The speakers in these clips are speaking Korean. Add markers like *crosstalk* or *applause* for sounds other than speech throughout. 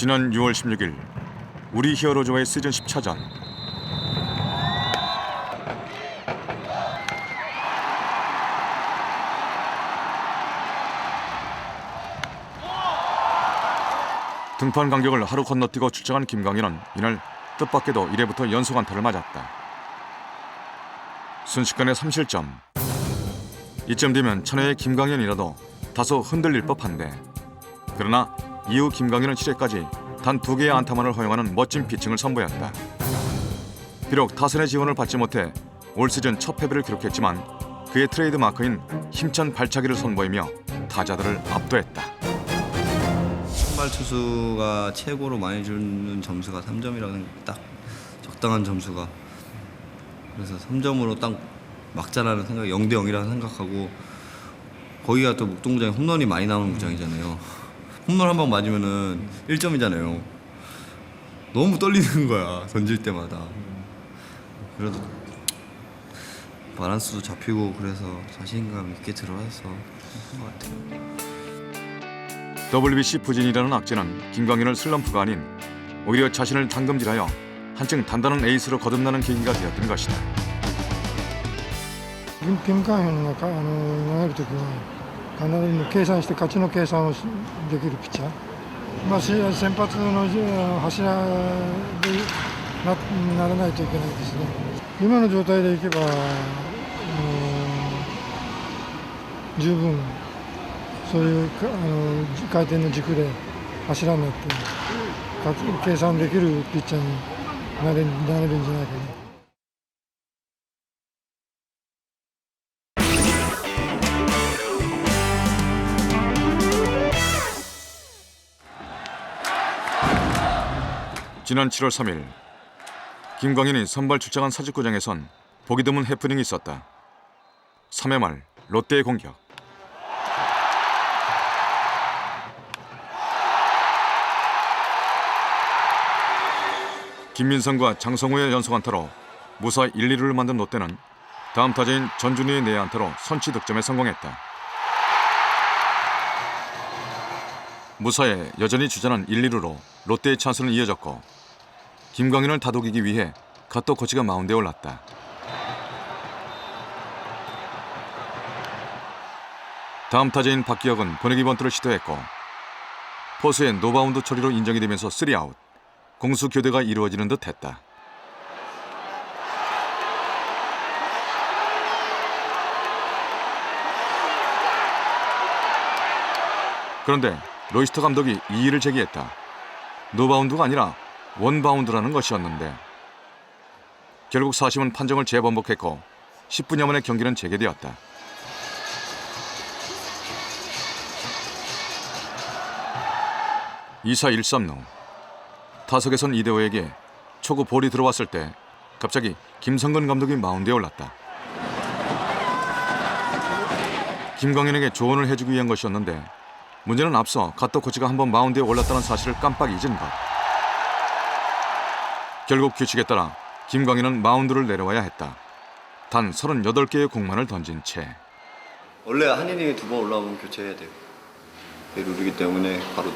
지난 6월 16일 우리 히어로즈와의 시즌 10차전 등판 간격을 하루 건너뛰고 출장한 김광현은 이날 뜻밖에도 1회부터 연속 안타를 맞았다. 순식간에 3실점. 이쯤 되면 천혜의 김광현이라도 다소 흔들릴 법한데 그러나 이후 김광현은 7회까지 단 두 개의 안타만을 허용하는 멋진 피칭을 선보였다. 비록 타선의 지원을 받지 못해 올 시즌 첫 패배를 기록했지만 그의 트레이드 마크인 힘찬 발차기를 선보이며 타자들을 압도했다. 선발 투수가 최고로 많이 주는 점수가 3점이라는 딱 적당한 점수가 그래서 3점으로 딱 막자라는 생각 0대 0이라는 생각하고 거기가 또 목동구장이 홈런이 많이 나오는 구장이잖아요 홈런 한 방 맞으면은 1점이잖아요 너무 떨리는 거야 던질 때마다 그래도 바란스도 잡히고 그래서 자신감 있게 들어와서 한것 같아요 WBC 부진이라는 악재는 김광현을 슬럼프가 아닌 오히려 자신을 당금질하여 한층 단단한 에이스로 거듭나는 계기가 되었던 것이다. 金金カンヘンがかあの投げるときは 必ず計算して勝ちの計算をできるピッチャー、まあ、先発の柱でなならないといけないですね今の状態でいけば、あの十分そういうあの回転の軸で柱になって計算できるピッチャーになれなれるんじゃないかな。 지난 7월 3일 김광현이 선발 출장한 사직구장에선 보기 드문 해프닝이 있었다. 3회 말 롯데의 공격. 김민성과 장성우의 연속 안타로 무사 1, 2루를 만든 롯데는 다음 타자인 전준희의 내야 안타로 선취 득점에 성공했다. 무사에 여전히 주자는 1, 2루로 롯데의 찬스는 이어졌고 김광현을 다독이기 위해 카토 코치가 마운드에 올랐다. 다음 타자인 박기혁은 보내기 번트를 시도했고 포수의 노바운드 처리로 인정이 되면서 3아웃 공수 교대가 이루어지는 듯했다. 그런데 로이스터 감독이 이의를 제기했다. 노바운드가 아니라 원바운드라는 것이었는데 결국 사심은 판정을 재번복했고 10분여 만에 경기는 재개되었다. 이사 1삼루 타석에선 이대호에게 초구 볼이 들어왔을 때 갑자기 김성근 감독이 마운드에 올랐다. 김광현에게 조언을 해주기 위한 것이었는데 문제는 앞서 가토 코치가 한번 마운드에 올랐다는 사실을 깜빡 잊은 것. 결국 규칙에 따라 김광현은 마운드를 내려와야 했다. 단 38개의 공만을 던진 채 원래 한 이닝에 두번 올라오면 교체해야 돼요. 내 룰이기 때문에 바로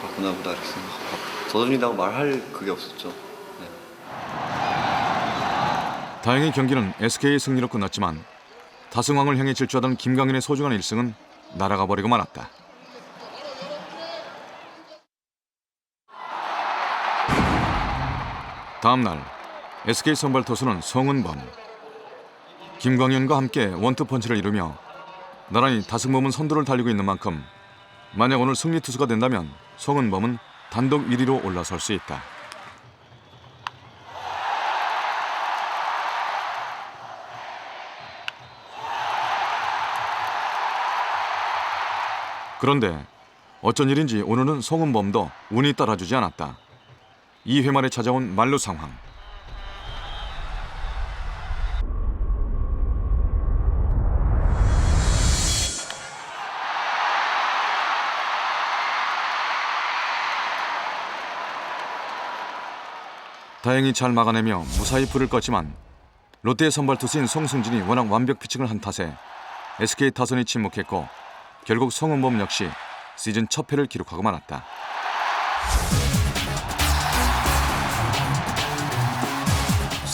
바꾸나 보다 이렇게 생각하고 저전이라고 말할 그게 없었죠. 네. 다행히 경기는 SK의 승리로 끝났지만 다승왕을 향해 질주하던 김광현의 소중한 1승은 날아가 버리고 말았다. 다음 날 SK 선발 투수는 송은범. 김광현과 함께 원투 펀치를 이루며 나란히 다승범은 선두를 달리고 있는 만큼 만약 오늘 승리 투수가 된다면 송은범은 단독 1위로 올라설 수 있다. 그런데 어쩐 일인지 오늘은 송은범도 운이 따라주지 않았다. 2회 말에 찾아온 만루 상황. 다행히 잘 막아내며 무사히 불을 껐지만 롯데의 선발 투수인 송승진이 워낙 완벽 피칭을 한 탓에 SK 타선이 침묵했고 결국 송은범 역시 시즌 첫 패를 기록하고 말았다.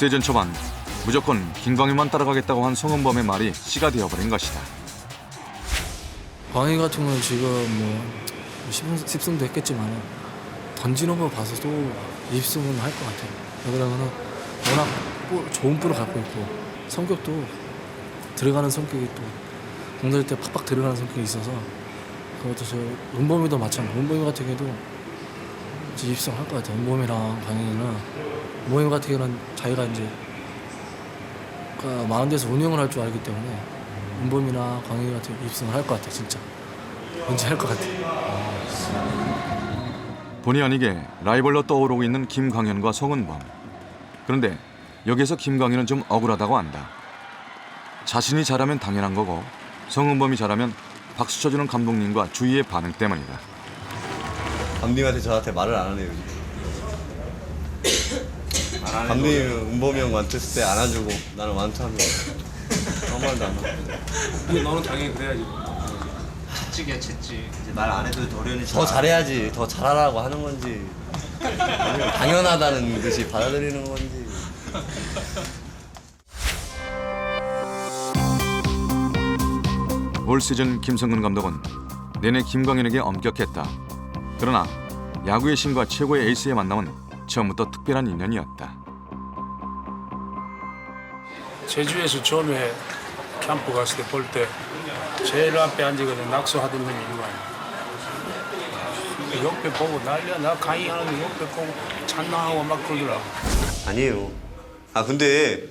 시즌 초반 무조건 김광현만 따라가겠다고 한 송은범의 말이 씨가 되어버린 것이다. 광희 같은 경우는 지금 뭐 10승, 10승도 했겠지만 던지는 거 봐서도 20승은 할 것 같아요. 왜냐면은 워낙 볼- 좋은 볼을 갖고 있고 성격도 들어가는 성격이 또 공들 때 팍팍 들어가는 성격이 있어서 그것도 저 은범이도 마찬가지. 은범이 같은 경우도 이제 20승 할 것 같아요. 은범이랑 광희는 은범이 같은 경우는 자기가 이제 그 마운드에서 운영을 할 줄 알기 때문에 은범이나 광희 같은 경우 입승을 할 것 같아 진짜 언제 할 것 같아 본의 아니게 라이벌로 떠오르고 있는 김광현과 송은범. 그런데 여기서 김광현은 좀 억울하다고 한다. 자신이 잘하면 당연한 거고 송은범이 잘하면 박수 쳐주는 감독님과 주위의 반응 때문이다. 감독님한테 저한테 말을 안 하네요 요즘. 감독님 은범이 형 완투 했을 때 안아주고 나는 완투하면 아무 말도 안 하고. 근데 너는 당연히 그래야지. 채찍이야 채찍 이제 말 안 해도 도련이 더 잘해야지. 더 잘하라고 하는 건지. 아니면 당연하다는 듯이 받아들이는 건지. 올 시즌 김성근 감독은 내내 김광현에게 엄격했다. 그러나 야구의 신과 최고의 에이스의 만남은 처음부터 특별한 인연이었다. 제주에서 처음에 캠프 갔을 때 볼 때 제일 앞에 앉아서 낙서하던 놈이 이거 아니야. 옆에 보고 난리야. 나 강의하는 거 옆에 보고 찬나하고 막 그러더라고. 아니에요. 아 근데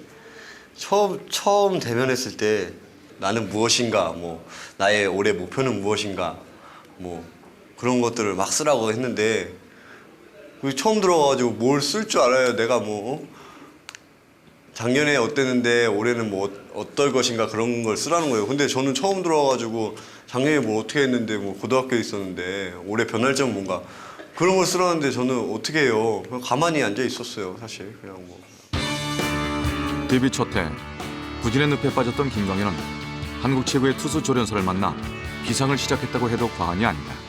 처음 처음 대면했을 때 나는 무엇인가 뭐 나의 올해 목표는 무엇인가 뭐 그런 것들을 막 쓰라고 했는데 그 처음 들어가지고 뭘 쓸 줄 알아요. 내가 뭐 어? 작년에 어땠는데 올해는 뭐 어- 어떨 것인가 그런 걸 쓰라는 거예요. 근데 저는 처음 들어와가지고 작년에 뭐 어떻게 했는데 뭐 고등학교에 있었는데 올해 변할 점은 뭔가 그런 걸 쓰라는데 저는 어떻게 해요. 그냥 가만히 앉아 있었어요. 사실 그냥 뭐. 데뷔 첫해 부진의 늪에 빠졌던 김광현은 한국 최고의 투수 조련사를 만나 비상을 시작했다고 해도 과언이 아니다.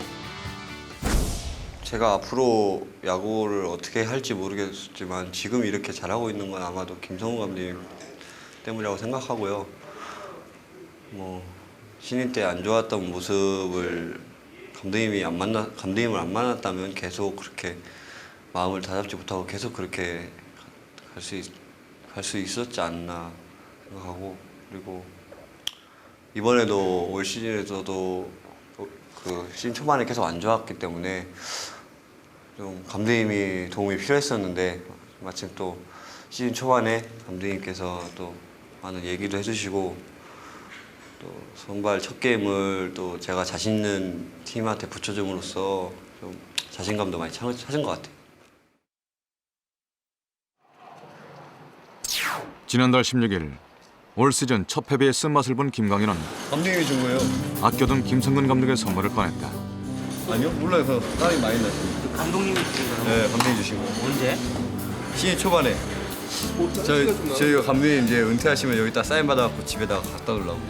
제가 앞으로 야구를 어떻게 할지 모르겠지만 지금 이렇게 잘하고 있는 건 아마도 김성우 감독님 때문이라고 생각하고요. 뭐 신인 때 안 좋았던 모습을 감독님이 안 만나 감독님을 안 만났다면 계속 그렇게 마음을 다잡지 못하고 계속 그렇게 갈 수 갈 수 있었지 않나 생각하고 그리고 이번에도 올 시즌에서도 어, 그 시즌 초반에 계속 안 좋았기 때문에 좀 감독님이 도움이 필요했었는데 마침 또 시즌 초반에 감독님께서 또 많은 얘기도 해주시고 또 선발 첫 게임을 또 제가 자신 있는 팀한테 붙여줌으로써 좀 자신감도 많이 찾- 찾은 것 같아요. 지난달 16일 올 시즌 첫 패배의 쓴맛을 본 김광현은 감독님이 준 거예요? 아껴둔 김성근 감독의 선물을 꺼냈다. 아니요, 몰라요. 그 땀이 많이 났어요. 감독님이 주신 거라고 네, 감독님 주신 거. 언제? 시즌 초반에 저희 저희 감독님 이제 은퇴하시면 여기다 사인 받아갖고 집에다가 갖다 놓으려고.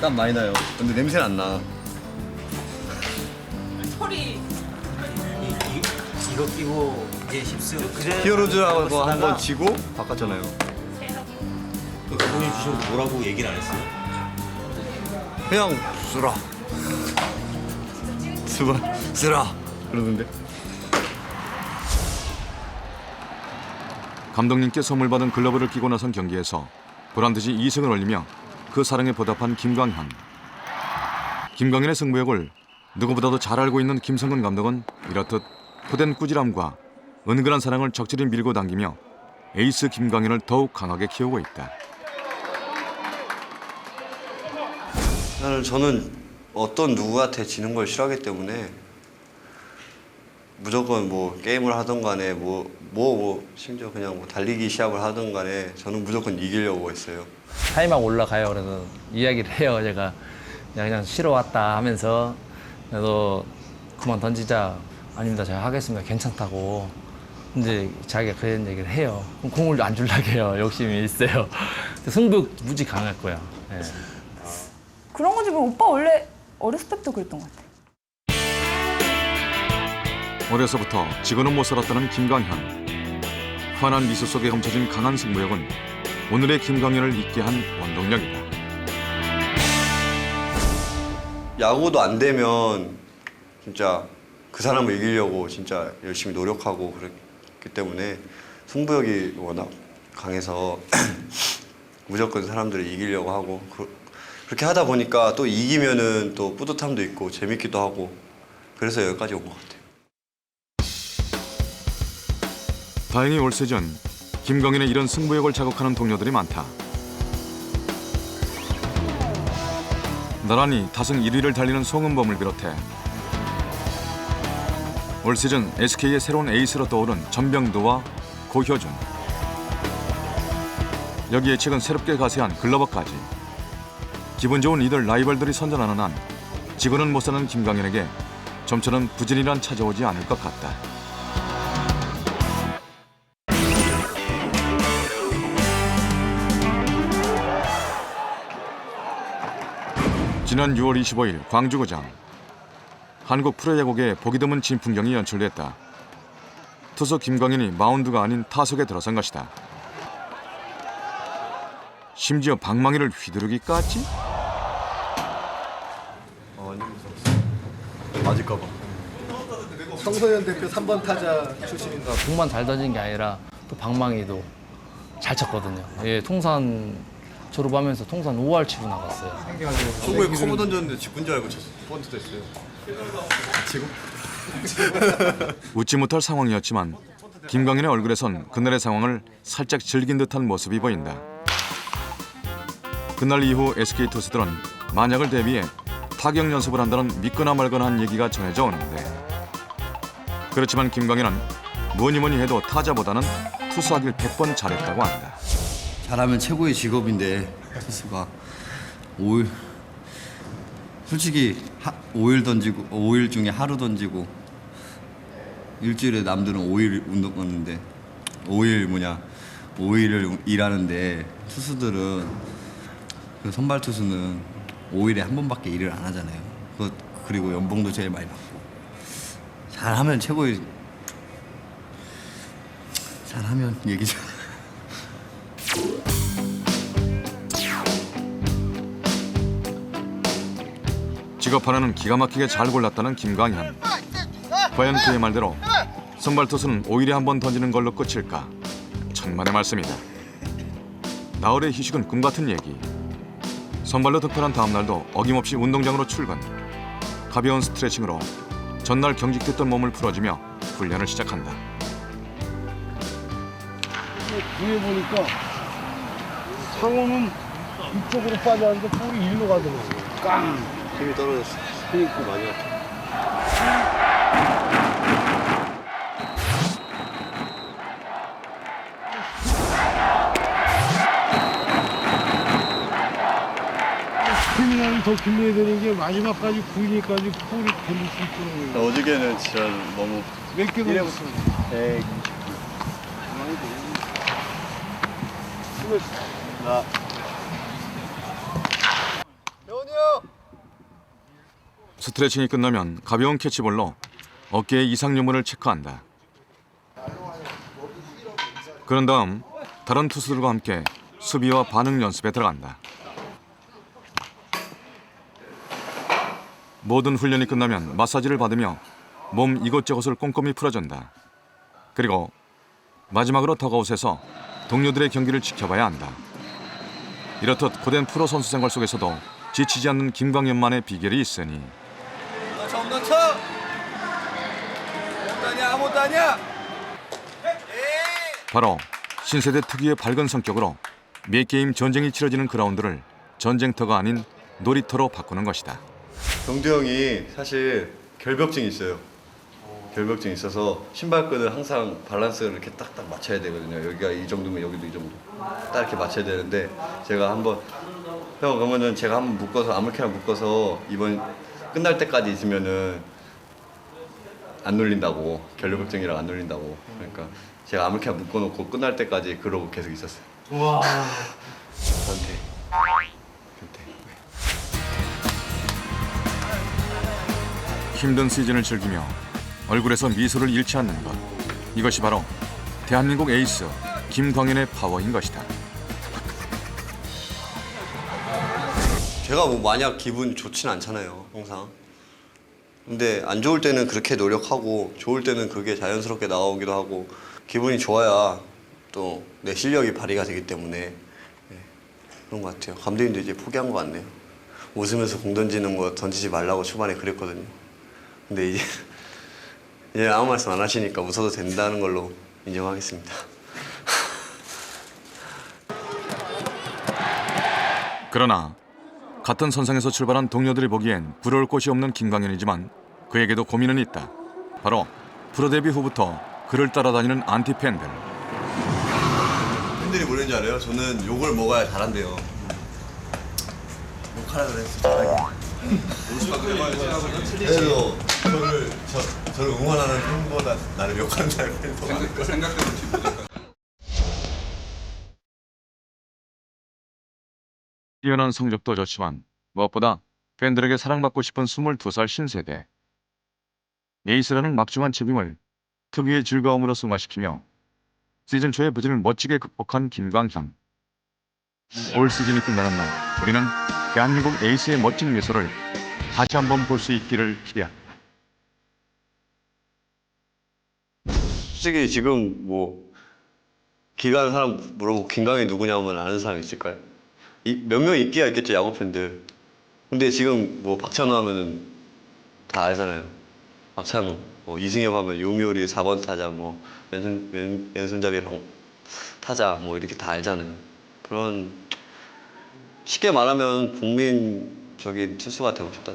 땀 많이 나요. 근데 냄새는 안 나. 소리 이, 이, 이거 끼고 이제 힙스 그래 히어로즈하고 한 번 지고 바꿨잖아요. 그 감독님 주신 거 뭐라고 얘기를 안 했어요? 그냥 쓰라. 쓰라. 쓰라. 그러던데. 감독님께 선물 받은 글러브를 끼고 나선 경기에서 보란듯이 2승을 올리며 그 사랑에 보답한 김광현. 김광현의 승부욕을 누구보다도 잘 알고 있는 김성근 감독은 이렇듯 포된 꾸지람과 은근한 사랑을 적절히 밀고 당기며 에이스 김광현을 더욱 강하게 키우고 있다. 저는 어떤 누구한테 지는 걸 싫어하기 때문에 무조건 뭐 게임을 하던 간에 뭐뭐 뭐 심지어 그냥 뭐 달리기 시합을 하던 간에 저는 무조건 이기려고 했어요. 타이막 올라가요. 그래서 이야기를 해요. 제가 그냥, 그냥 쉬러 왔다 하면서 그래도 그만 던지자. 아닙니다. 제가 하겠습니다. 괜찮다고. 근데 자기가 그런 얘기를 해요. 그럼 공을 안 줄라고 해요. 욕심이 있어요. 승부 무지 강할 거야. 예. 그런 거지 뭐 오빠 원래 어렸을 때부터 그랬던 것 같아 어려서부터 지고는 못 살았다는 김강현. 환한 미소 속에 감춰진 강한 승부욕은 오늘의 김강현을 있게 한 원동력이다. 야구도 안 되면 진짜 그 사람을 이기려고 진짜 열심히 노력하고 그랬기 때문에 승부욕이 워낙 강해서 *clears throat* 무조건 사람들을 이기려고 하고 그, 그렇게 하다 보니까 또 이기면은 또 뿌듯함도 있고 재밌기도 하고 그래서 여기까지 온 것 같아요. 다행히 올 시즌 김강현의 이런 승부욕을 자극하는 동료들이 많다. 나란히 타승 1위를 달리는 송은범을 비롯해 올 시즌 SK의 새로운 에이스로 떠오른 전병도와 고효준 여기에 최근 새롭게 가세한 글러버까지 기분 좋은 이들 라이벌들이 선전하는 한 지구는 못 사는 김강현에게 좀처럼 부진이란 찾아오지 않을 것 같다. 지난 6월 25일 광주구장 한국 프로야구계 보기 드문 진풍경이 연출됐다. 투수 김광현이 마운드가 아닌 타석에 들어선 것이다. 심지어 방망이를 휘두르기까지? 맞을까 봐. 청소년 대표 3번 타자 출신인가 공만 잘 던진 게 아니라 또 방망이도 잘 쳤거든요. 예, 통산 졸업하면서 통산 5할 치고 나갔어요. 초구에 커브 던졌는데 직군 줄 알고 쳤어. 번트 됐어요. *laughs* 웃지 못할 상황이었지만 김광현의 얼굴에선 그날의 상황을 살짝 즐긴 듯한 모습이 보인다. 그날 이후 SK 투수들은 만약을 대비해 타격 연습을 한다는 믿거나 말거나 한 얘기가 전해져 오는데 그렇지만 김광현은 뭐니 뭐니 해도 타자보다는 투수하길 100번 잘했다고 한다. 잘하면 최고의 직업인데 투수가 5일 솔직히 하, 5일 던지고 5일 중에 하루 던지고 일주일에 남들은 5일 운동하는데 5일 뭐냐 5일을 일하는데 투수들은 그 선발 투수는 5일에 한 번밖에 일을 안 하잖아요. 그 그리고 연봉도 제일 많이 받고 잘하면 최고의 잘하면 얘기죠. *laughs* 직업 하나는 기가 막히게 잘 골랐다는 김광현. 과연 그의 말대로 선발 투수는 5일에 한 번 던지는 걸로 끝일까? 천만의 말씀이다. 나흘의 휴식은 꿈 같은 얘기. 선발로 득편한 다음 날도 어김없이 운동장으로 출근. 가벼운 스트레칭으로 전날 경직됐던 몸을 풀어주며 훈련을 시작한다. 위에 보니까 상어는 이쪽으로 빠졌는데 볼이 일로 가더라고 깡 힘이 떨어졌어. 그러니까 많이 아파. 더 길러야 되는 게 마지막까지 9이니까지 볼이 걸릴 수 있더라고요 어저께는 진짜 너무 몇개 걸렸어 100. 스트레칭이 끝나면 가벼운 캐치볼로 어깨의 이상 유무를 체크한다. 그런 다음 다른 투수들과 함께 수비와 반응 연습에 들어간다. 모든 훈련이 끝나면 마사지를 받으며 몸 이곳저곳을 꼼꼼히 풀어준다. 그리고 마지막으로 더가웃에서 동료들의 경기를 지켜봐야 한다. 이렇듯 고된 프로 선수 생활 속에서도 지치지 않는 김광현만의 비결이 있으니. 바로 신세대 특유의 밝은 성격으로 매 게임 전쟁이 치러지는 그라운드를 전쟁터가 아닌 놀이터로 바꾸는 것이다. 경두 형이 사실 결벽증이 있어요. 결벽증이 있어서 신발끈을 항상 밸런스를 이렇게 딱딱 맞춰야 되거든요. 여기가 이 정도면 여기도 이 정도. 딱 이렇게 맞춰야 되는데 제가 한번 형 그러면은 제가 한번 묶어서 아무렇게나 묶어서 이번 끝날 때까지 있으면은 안 눌린다고 결벽증이랑 안 눌린다고 그러니까 제가 아무렇게나 묶어놓고 끝날 때까지 그러고 계속 있었어요. 와. *laughs* 힘든 시즌을 즐기며 얼굴에서 미소를 잃지 않는 것. 이것이 바로 대한민국 에이스 김광현의 파워인 것이다. 제가 뭐 마냥 기분 좋진 않잖아요, 항상. 근데 안 좋을 때는 그렇게 노력하고 좋을 때는 그게 자연스럽게 나오기도 하고 기분이 좋아야 또 내 실력이 발휘가 되기 때문에 네, 그런 것 같아요. 감독님도 이제 포기한 것 같네요. 웃으면서 공 던지는 거 던지지 말라고 초반에 그랬거든요. 근데 이제 *laughs* 이제 아무 말씀 안 하시니까 웃어도 된다는 걸로 인정하겠습니다. *laughs* 그러나 같은 선상에서 출발한 동료들이 보기엔 부러울 곳이 없는 김광현이지만 그에게도 고민은 있다. 바로 프로 데뷔 후부터 그를 따라다니는 안티 팬들. 팬들이 뭐라는지 알아요? 저는 욕을 먹어야 잘한대요. 욕하라 그랬어, 잘하게. *laughs* 그래서 저를, 저, 저를 응원하는 팬보다 나를 욕하는 사람이 더 많아요. 뛰어난 성적도 좋지만 무엇보다 팬들에게 사랑받고 싶은 22살 신세대. 에이스라는 막중한 책임을 특유의 즐거움으로 승화시키며 시즌 초의 부진을 멋지게 극복한 김광현. 올 시즌이 끝나는 날 우리는 대한민국 에이스의 멋진 미소를 다시 한번 볼 수 있기를 기대한다. 솔직히 지금 뭐 기가는 사람 물어보고 김강이 누구냐면 아는 사람 있을까요? 몇 명 있기야 있겠죠 야구 팬들. 근데 지금 뭐 박찬호 하면은 다 알잖아요. 박찬호, 뭐 이승엽 하면 요미우리 4번 타자, 뭐 왼손 왼, 왼손잡이랑 타자 뭐 이렇게 다 알잖아요. 그런 쉽게 말하면 국민적인 투수가 되고 싶다.